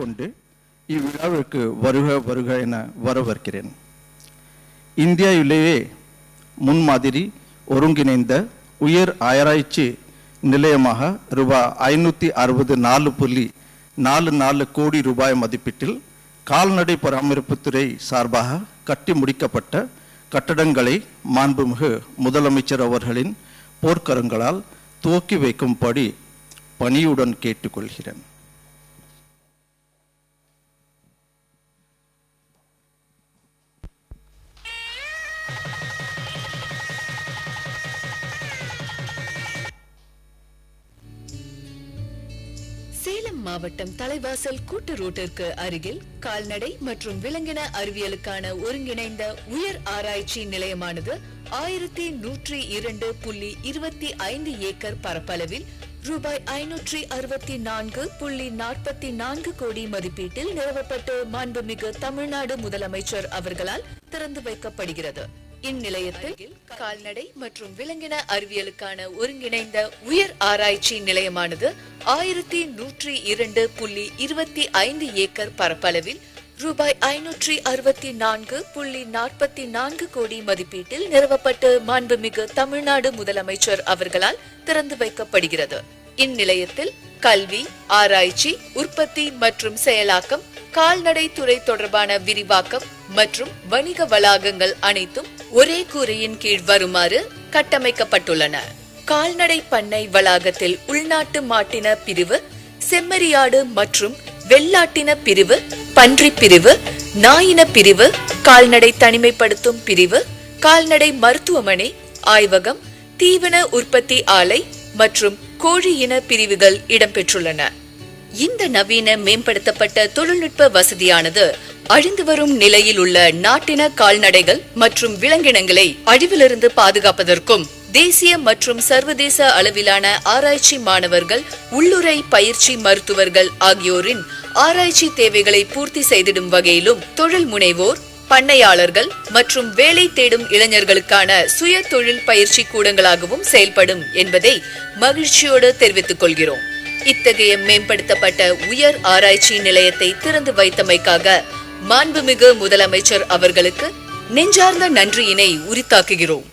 கொண்டு இவ்விழாவிற்கு வருக வருக என வரவேற்கிறேன். இந்தியாவிலேயே முன்மாதிரி ஒருங்கிணைந்த உயர் ஆராய்ச்சி நிலையமாக ரூபாய் ஐநூற்றி அறுபது நாலு புள்ளி நாலு நாலு கோடி ரூபாய் மதிப்பீட்டில் கால்நடை பராமரிப்புத்துறை சார்பாக கட்டி முடிக்கப்பட்ட கட்டடங்களை மாண்புமிகு முதலமைச்சர் அவர்களின் போர்க்கரங்களால் துவக்கி வைக்கும்படி பணியுடன் கேட்டுக்கொள்கிறேன். மாவட்டம் தலைவாசல் கூட்டு ரோட்டிற்கு அருகில் கால்நடை மற்றும் விலங்கின அறிவியலுக்கான ஒருங்கிணைந்த உயர் ஆராய்ச்சி நிலையமானது ஆயிரத்தி நூற்றி இரண்டு புள்ளி இருபத்தி ஐந்து ஏக்கர் பரப்பளவில் ரூபாய் ஐநூற்றி அறுபத்தி நான்கு புள்ளி நாற்பத்தி நான்கு கோடி மதிப்பீட்டில் நிறுவப்பட்டு மாண்புமிகு தமிழ்நாடு முதலமைச்சர் அவர்களால் திறந்து வைக்கப்படுகிறது. இந்நிலையத்தில் கால்நடை மற்றும் விலங்கின அறிவியலுக்கான ஒருங்கிணைந்த உயர் ஆராய்ச்சி நிலையமானது ஆயிரத்தி நூற்றி இரண்டு புள்ளி இருபத்தி ஐந்து ஏக்கர் பரப்பளவில் ரூபாய் ஐநூற்றி அறுபத்தி நான்கு புள்ளி நாற்பத்தி நான்கு கோடி மதிப்பீட்டில் நிறுவப்பட்டு மாண்புமிகு தமிழ்நாடு முதலமைச்சர் அவர்களால் திறந்து வைக்கப்படுகிறது. இந்நிலையத்தில் கல்வி ஆராய்ச்சி உற்பத்தி மற்றும் செயலாக்கம் கால்நடை துறை தொடர்பான விரிவாக்கம் மற்றும் வணிக வளாகங்கள் அனைத்தும் ஒரே கூரையின் கீழ் வருமாறு கட்டமைக்கப்பட்டுள்ளன. கால்நடை பண்ணை வளாகத்தில் உள்நாட்டு மாட்டின பிரிவு செம்மறியாடு மற்றும் வெள்ளாட்டின பிரிவு பன்றி பிரிவு நாயின பிரிவு கால்நடை தனிமைப்படுத்தும் பிரிவு கால்நடை மருத்துவமனை ஆய்வகம் தீவன உற்பத்தி ஆலை மற்றும் கோழி இன பிரிவுகள் இடம்பெற்றுள்ளன. இந்த நவீன மேம்படுத்தப்பட்ட தொழில்நுட்ப வசதியானது அழிந்து வரும் நிலையில் உள்ள நாட்டின கால்நடைகள் மற்றும் விலங்கினங்களை அழிவிலிருந்து பாதுகாப்பதற்கும் தேசிய மற்றும் சர்வதேச அளவிலான ஆராய்ச்சி மாணவர்கள் உள்ளுரை பயிற்சி மருத்துவர்கள் ஆகியோரின் ஆராய்ச்சி தேவைகளை பூர்த்தி செய்திடும் வகையிலும் தொழில் முனைவோர் பண்ணையாளர்கள் மற்றும் வேலை தேடும் இளைஞர்களுக்கான சுய தொழில் பயிற்சி கூடங்களாகவும் செயல்படும் என்பதை மகிழ்ச்சியோடு தெரிவித்துக் கொள்கிறோம். இத்தகைய மேம்படுத்தப்பட்ட உயர் ஆராய்ச்சி நிலையத்தை திறந்து வைத்தமைக்காக மாண்புமிகு முதலமைச்சர் அவர்களுக்கு நெஞ்சார்ந்த நன்றியினை உரித்தாக்குகிறோம்.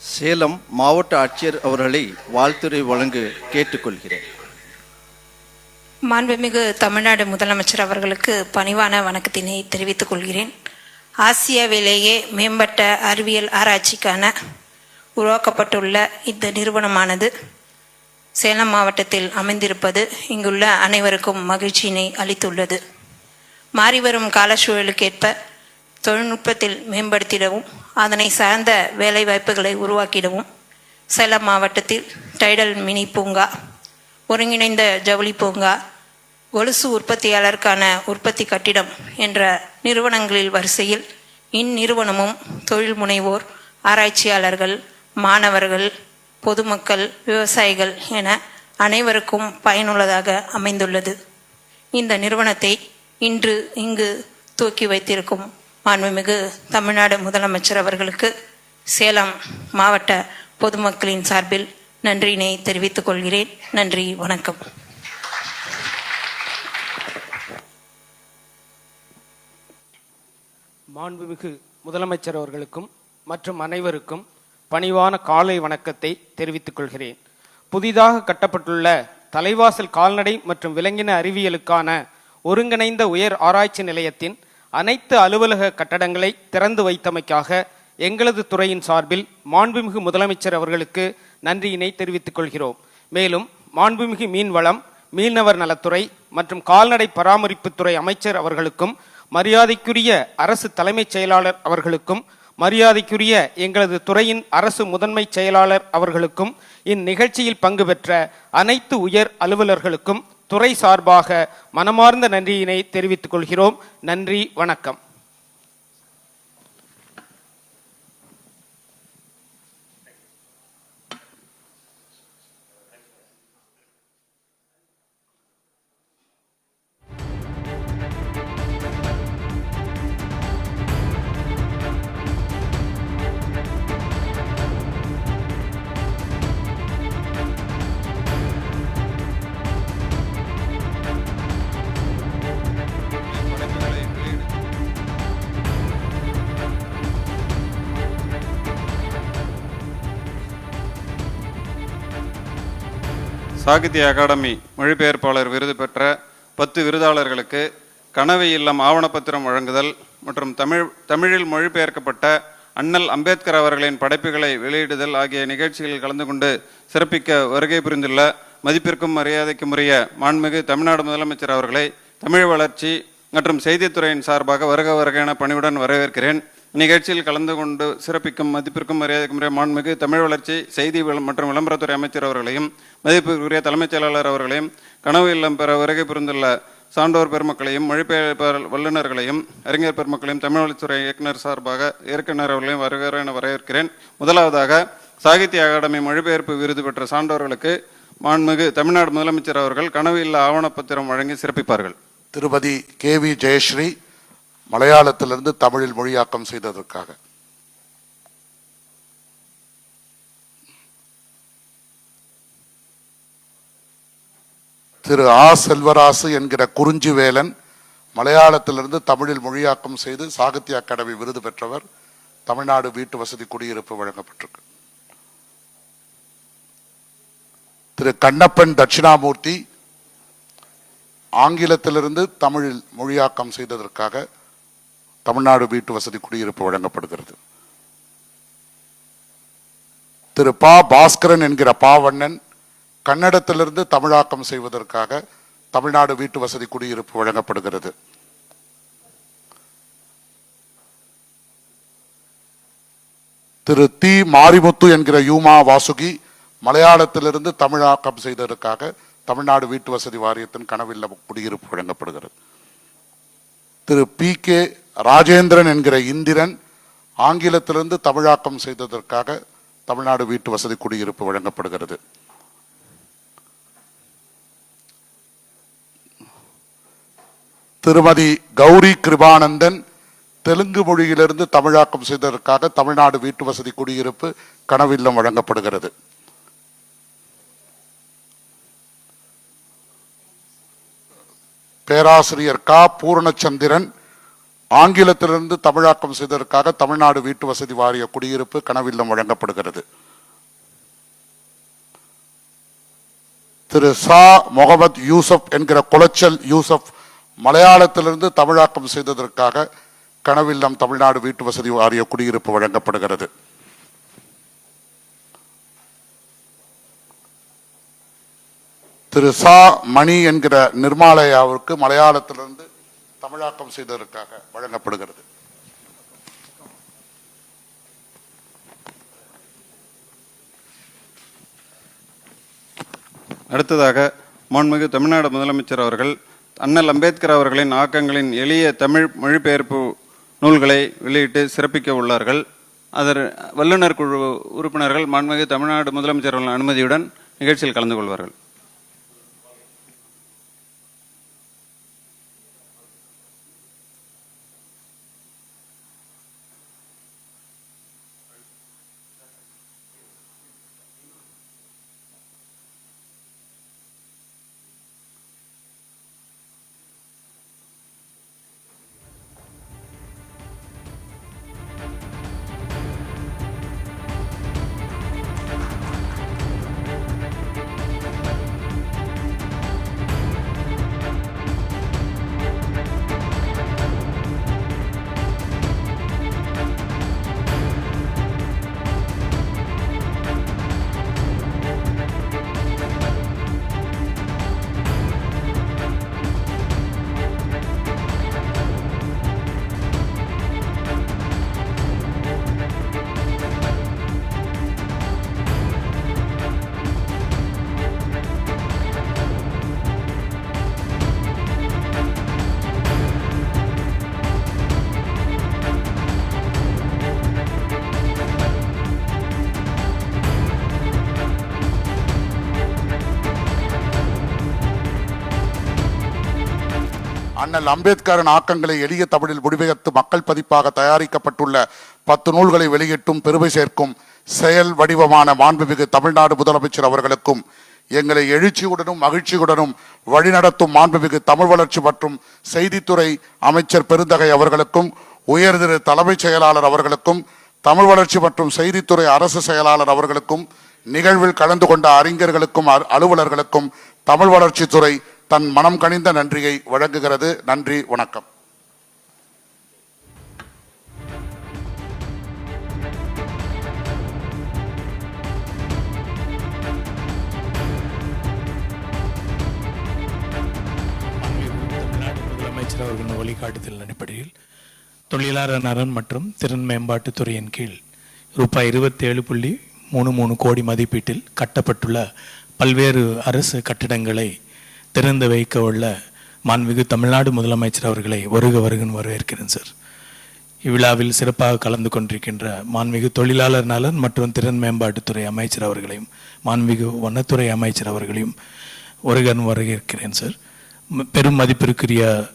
சேலம் மாவட்ட ஆட்சியர் அவர்களை வாழ்த்துரை வழங்க கேட்டுக்கொள்கிறேன். மாண்புமிகு தமிழ்நாடு முதலமைச்சர் அவர்களுக்கு பணிவான வணக்கத்தினை தெரிவித்துக் கொள்கிறேன். ஆசியாவிலேயே மேம்பட்ட அறிவியல் ஆராய்ச்சிக்கான உருவாக்கப்பட்டுள்ள இந்த நிறுவனமானது சேலம் மாவட்டத்தில் அமைந்திருப்பது இங்குள்ள அனைவருக்கும் மகிழ்ச்சியினை அளித்துள்ளது. மாறிவரும் கால சூழலுக்கேற்ப தொழில்நுட்பத்தில் மேம்படுத்திடவும் அதனை சார்ந்த வேலைவாய்ப்புகளை உருவாக்கிடவும் சேலம் மாவட்டத்தில் டைடல் மினி பூங்கா ஒருங்கிணைந்த ஜவுளி பூங்கா கொலுசு உற்பத்தியாளருக்கான உற்பத்தி கட்டிடம் என்ற நிறுவனங்களில் வரிசையில் இந்நிறுவனமும் தொழில் முனைவோர் ஆராய்ச்சியாளர்கள் மாணவர்கள் பொதுமக்கள் விவசாயிகள் என அனைவருக்கும் பயனுள்ளதாக அமைந்துள்ளது. இந்த நிறுவனத்தை இன்று இங்கு தூக்கி வைத்திருக்கும் மாண்புமிகு தமிழ்நாடு முதலமைச்சர் அவர்களுக்கு சேலம் மாவட்ட பொதுமக்களின் சார்பில் நன்றியினை தெரிவித்துக் கொள்கிறேன். நன்றி வணக்கம். மாண்புமிகு முதலமைச்சர் அவர்களுக்கும் மற்றும் அனைவருக்கும் பணிவான காலை வணக்கத்தை தெரிவித்துக் கொள்கிறேன். புதிதாக கட்டப்பட்டுள்ள தலைவாசல் கால்நடை மற்றும் விலங்கின அறிவியலுக்கான ஒருங்கிணைந்த உயர் ஆராய்ச்சி நிலையத்தின் அனைத்து அலுவலக கட்டடங்களை திறந்து வைத்தமைக்காக எங்களது துறையின் சார்பில் மாண்புமிகு முதலமைச்சர் அவர்களுக்கு நன்றியினை தெரிவித்துக் கொள்கிறோம். மேலும் மாண்புமிகு மீன்வளம் மீனவர் நலத்துறை மற்றும் கால்நடை பராமரிப்புத்துறை அமைச்சர் அவர்களுக்கும் மரியாதைக்குரிய அரசு தலைமைச் செயலாளர் அவர்களுக்கும் மரியாதைக்குரிய எங்களது துறையின் அரசு முதன்மை செயலாளர் அவர்களுக்கும் இந்நிகழ்ச்சியில் பங்கு பெற்ற அனைத்து உயர் அலுவலர்களுக்கும் துறை சார்பாக மனமார்ந்த நன்றியினை தெரிவித்துக் கொள்கிறோம். நன்றி வணக்கம். சாகித்ய அகாடமி மொழிபெயர்ப்பாளர் விருது பெற்ற பத்து விருதாளர்களுக்கு கனவு இல்லம் ஆவணப்பத்திரம் வழங்குதல் மற்றும் தமிழ் தமிழில் மொழிபெயர்க்கப்பட்ட அண்ணல் அம்பேத்கர் அவர்களின் படைப்புகளை வெளியிடுதல் ஆகிய நிகழ்ச்சிகளில் கலந்து கொண்டு சிறப்பிக்க வருகை புரிந்துள்ள மதிப்பிற்கும் மரியாதைக்கும் உரிய மாண்புமிகு தமிழ்நாடு முதலமைச்சர் அவர்களை தமிழ் வளர்ச்சி மற்றும் செய்தித்துறையின் சார்பாக வருக வருக என பணிவுடன் வரவேற்கிறேன். நிகழ்ச்சியில் கலந்து கொண்டு சிறப்பிக்கும் மதிப்பிற்கும் மரியாதைக்கும் மாண்புமிகு தமிழ் வளர்ச்சி செய்தி மற்றும் விளம்பரத்துறை அமைச்சர் அவர்களையும் மதிப்பிற்குரிய தலைமைச் செயலாளர் அவர்களையும் கனவு இல்லம் பெற வருகை புரிந்துள்ள சான்றோர் பெருமக்களையும் மொழிபெயர்ப்பாளர் வல்லுநர்களையும் அறிஞர் பெருமக்களையும் தமிழ் வளர்ச்சித்துறை இயக்குனர் சார்பாக இயக்குனர் அவர்களையும் வருகிற என வரவேற்கிறேன். முதலாவதாக சாகித்ய அகாடமி மொழிபெயர்ப்பு விருது பெற்ற சான்றோர்களுக்கு மாண்புமிகு தமிழ்நாடு முதலமைச்சர் அவர்கள் கனவு இல்ல ஆவணப்பத்திரம் வழங்கி சிறப்பிப்பார்கள். திருபதி கே வி ஜெயஸ்ரீ மலையாளத்திலிருந்து தமிழில் மொழியாக்கம் செய்ததற்காக. திரு ஆ செல்வராசு என்கிற குறிஞ்சிவேலன் மலையாளத்திலிருந்து தமிழில் மொழியாக்கம் செய்து சாகித்ய அகாடமி விருது பெற்றவர் தமிழ்நாடு வீட்டு வசதி குடியிருப்பு வழங்கப்பட்டிருக்கு. திரு கண்ணப்பன் தட்சிணாமூர்த்தி ஆங்கிலத்திலிருந்து தமிழில் மொழியாக்கம் செய்ததற்காக தமிழ்நாடு வீட்டு வசதி குடியிருப்பு வழங்கப்படுகிறது. திரு பா பாஸ்கரன் என்கிற பாவண்ணன் கன்னடத்திலிருந்து தமிழாக்கம் செய்வதற்காக தமிழ்நாடு வீட்டு வசதி குடியிருப்பு வழங்கப்படுகிறது. திரு தி மாரிமுத்து என்கிற யூமா வாசுகி மலையாளத்திலிருந்து தமிழாக்கம் செய்ததற்காக தமிழ்நாடு வீட்டு வசதி வாரியத்தின் கனவில் குடியிருப்பு வழங்கப்படுகிறது. திரு பி கே ராஜேந்திரன் என்கிற இந்திரன் ஆங்கிலத்திலிருந்து தமிழாக்கம் செய்ததற்காக தமிழ்நாடு வீட்டு வசதி குடியிருப்பு வழங்கப்படுகிறது. திருமதி கௌரி கிருபானந்தன் தெலுங்கு மொழியிலிருந்து தமிழாக்கம் செய்ததற்காக தமிழ்நாடு வீட்டு வசதி குடியிருப்பு கனவில்லம் வழங்கப்படுகிறது. பேராசிரியர் கா. பூரணச்சந்திரன் ஆங்கிலத்திலிருந்து தமிழாக்கம் செய்ததற்காக தமிழ்நாடு வீட்டு வசதி வாரிய குடியிருப்பு கனவில்லம் வழங்கப்படுகிறது. திரு சா முகமது யூசப் என்கிற குளச்சல் யூசப் மலையாளத்திலிருந்து தமிழாக்கம் செய்ததற்காக கனவில்லம் தமிழ்நாடு வீட்டு வசதி வாரிய குடியிருப்பு வழங்கப்படுகிறது. திரு சா மணி என்கிற நிர்மாலயாவிற்கு மலையாளத்திலிருந்து தமிழாக்கம் செய்ததற்காக வழங்கப்படுகிறது. அடுத்ததாக மாண்புமிகு தமிழ்நாடு முதலமைச்சர் அவர்கள் அண்ணல் அம்பேத்கர் அவர்களின் ஆக்கங்களின் எளிய தமிழ் மொழிபெயர்ப்பு நூல்களை வெளியிட்டு சிறப்பிக்க உள்ளார்கள். அதர் வல்லுநர் குழு உறுப்பினர்கள் மாண்புமிகு தமிழ்நாடு முதலமைச்சர் அவர்களின் அனுமதியுடன் நிகழ்ச்சியில் கலந்து கொள்வார்கள். அண்ணல் அம்பேத்கரின் ஆக்கங்களை எளிய தமிழில் மொழிபெயர்த்து மக்கள் பதிப்பாக தயாரிக்கப்பட்டுள்ள பத்து நூல்களை வெளியிட்டும் பெருமை சேர்க்கும் செயல் வடிவமான மாண்புமிகு தமிழ்நாடு முதலமைச்சர் அவர்களுக்கும் எங்களை எழுச்சியுடனும் மகிழ்ச்சியுடனும் வழிநடத்தும் மாண்புமிகு தமிழ் வளர்ச்சி மற்றும் செய்தித்துறை அமைச்சர் பெருந்தகை அவர்களுக்கும் உயர்திரு தலைமைச் செயலாளர் அவர்களுக்கும் தமிழ் வளர்ச்சி மற்றும் செய்தித்துறை அரசு செயலாளர் அவர்களுக்கும் நிகழ்வில் கலந்து கொண்ட அறிஞர்களுக்கும் அ- அலுவலர்களுக்கும் தமிழ் வளர்ச்சித்துறை தன் மனம் கனிந்த நன்றியை வழங்குகிறது. நன்றி வணக்கம். அமைச்சர் அவர்களின் வழிகாட்டுதல் அடிப்படையில் தொழிலாளர் நலன் மற்றும் திறன் மேம்பாட்டுத்துறையின் கீழ் ரூபாய் இருபத்தி ஏழு புள்ளி மூணு மூணு கோடி மதிப்பீட்டில் கட்டப்பட்டுள்ள பல்வேறு அரசு கட்டிடங்களை திறந்து வைக்க உள்ள மாண்புமிகு தமிழ்நாடு முதலமைச்சர் அவர்களை வருக வருகன்னு வரவேற்கிறேன் சார். இவ்விழாவில் சிறப்பாக கலந்து கொண்டிருக்கின்ற மாண்புமிகு தொழிலாளர் நலன் மற்றும் திறன் மேம்பாட்டுத்துறை அமைச்சர் அவர்களையும் மாண்புமிகு வனத்துறை அமைச்சர் அவர்களையும் வருகன் வரவேற்கிறேன் சார். பெரும் மதிப்பிற்குரிய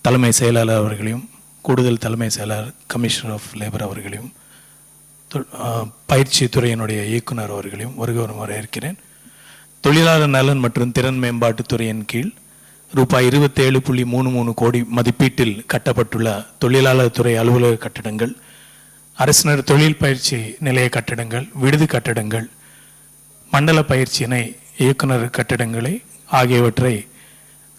தலைமை செயலாளர் அவர்களையும் கூடுதல் தலைமை செயலாளர் கமிஷனர் ஆஃப் லேபர் அவர்களையும் தொ- பயிற்சி துறையினுடைய இயக்குனர் அவர்களையும் வருகவரும் வரவேற்கிறேன். தொழிலாளர் நலன் மற்றும் திறன் மேம்பாட்டுத் துறையின் கீழ் ரூபாய் இருபத்தேழு புள்ளி மூணு மூணு கோடி மதிப்பீட்டில் கட்டப்பட்டுள்ள தொழிலாளர் துறை அலுவலக கட்டடங்கள் அரசினர் தொழில் பயிற்சி நிலைய கட்டடங்கள் விடுதி கட்டடங்கள் மண்டல பயிற்சி இணை இயக்குனர் கட்டடங்களை ஆகியவற்றை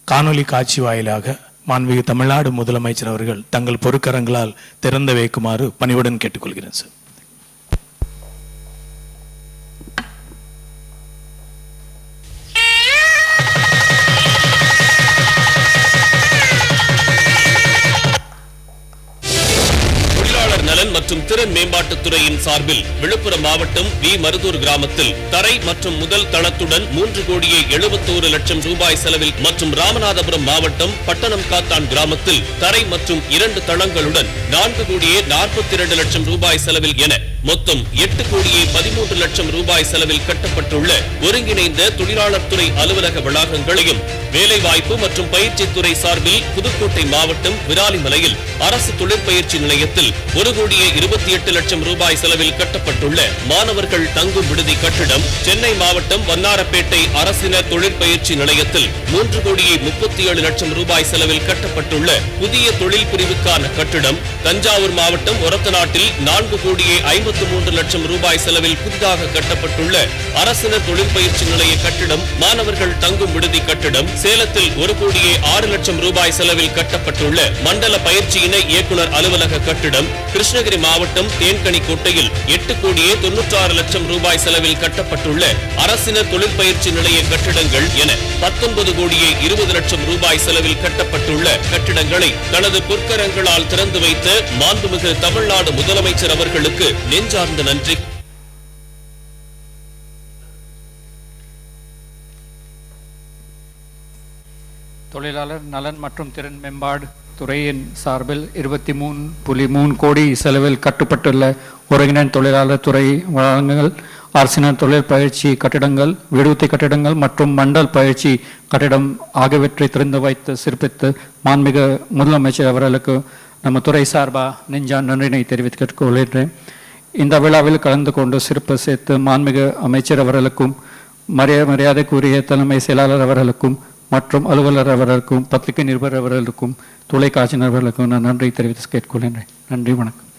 காணொளி காட்சி வாயிலாக மாண்புமிகு தமிழ்நாடு முதலமைச்சர் அவர்கள் தங்கள் பொறுக்கரங்களால் திறந்து வைக்குமாறு பணிவுடன் கேட்டுக்கொள்கிறேன் சார். திறன் மேம்பாட்டுத்துறையின் சார்பில் விழுப்புரம் மாவட்டம் வி. மருதூர் கிராமத்தில் தரை மற்றும் முதல் தளத்துடன் மூன்று கோடியே எழுபத்தோரு லட்சம் ரூபாய் செலவில் மற்றும் ராமநாதபுரம் மாவட்டம் பட்டணம் காத்தான் கிராமத்தில் தரை மற்றும் இரண்டு தளங்களுடன் நான்கு கோடியே நாற்பத்தி இரண்டு லட்சம் ரூபாய் செலவில் என மொத்தம் எட்டு கோடியே பதிமூன்று லட்சம் ரூபாய் செலவில் கட்டப்பட்டுள்ள ஒருங்கிணைந்த தொழிலாளர் துறை அலுவலக வளாகங்களையும் வேலைவாய்ப்பு மற்றும் பயிற்சித்துறை சார்பில் புதுக்கோட்டை மாவட்டம் விராலிமலையில் அரசு தொழிற்பயிற்சி நிலையத்தில் ஒரு கோடியே இருபத்தி எட்டு லட்சம் ரூபாய் செலவில் கட்டப்பட்டுள்ள மாணவர்கள் தங்கும் விடுதி கட்டிடம் சென்னை மாவட்டம் வண்ணாரப்பேட்டை அரசின தொழிற்பயிற்சி நிலையத்தில் மூன்று கோடியே முப்பத்தி ஏழு லட்சம் ரூபாய் செலவில் கட்டப்பட்டுள்ள புதிய தொழில் பிரிவுக்கான கட்டிடம் தஞ்சாவூர் மாவட்டம் ஒரத்தநாட்டில் நான்கு கோடியே ஐம்பத்து மூன்று லட்சம் ரூபாய் செலவில் புதிதாக கட்டப்பட்டுள்ள அரசின தொழிற்பயிற்சி நிலைய கட்டிடம் மாணவர்கள் தங்கும் விடுதி கட்டிடம் சேலத்தில் ஒரு கோடியே ஆறு லட்சம் ரூபாய் செலவில் கட்டப்பட்டுள்ள மண்டல பயிற்சி இணை இயக்குநர் அலுவலக கட்டிடம் கிருஷ்ணகிரி மாவட்டம் மாவட்டம் தேன்கனி கோட்டையில் எட்டு கோடியே தொன்னூற்றாறு லட்சம் ரூபாய் செலவில் கட்டப்பட்டுள்ள அரசினர் தொழிற்பயிற்சி நிலைய கட்டிடங்கள் என பத்தொன்பது கோடியே இருபது லட்சம் ரூபாய் செலவில் கட்டப்பட்டுள்ள கட்டிடங்களை தனது பொற்கரங்களால் திறந்து வைத்த மாண்புமிகு தமிழ்நாடு முதலமைச்சர் அவர்களுக்கு நெஞ்சார்ந்த நன்றி. தொழிலாளர் நலன் மற்றும் திறன் மேம்பாடு. துறையின் சார்பில் இருபத்தி மூணு புள்ளி மூணு கோடி செலவில் கட்டுப்பட்டுள்ள ஒருங்கிணைந்த தொழிலாளர் துறை வளங்கள் அரசினர் தொழில் பயிற்சி கட்டிடங்கள் விடுதி கட்டிடங்கள் மற்றும் மண்டல் பயிற்சி கட்டிடம் ஆகியவற்றை திறந்து வைத்து சிறப்பித்து மாண்புமிகு முதலமைச்சர் அவர்களுக்கு நம்ம துறை சார்பாக நெஞ்சான் நன்றினை தெரிவித்துக் கொள்கின்றேன். இந்த விழாவில் கலந்து கொண்டு சிறப்பு சேர்த்து மாண்புமிகு அமைச்சர் அவர்களுக்கும் மரியா மரியாதைக்குரிய தலைமை செயலாளர் அவர்களுக்கும் மற்றும் அலுவலர் அவர்களுக்கும் பத்திரிகை நிருபர் அவர்களுக்கும் தொலைக்காட்சி நிருபர்களுக்கும் நான் நன்றி தெரிவித்து கேட்டுக்கொள்கின்றேன் நன்றி வணக்கம்.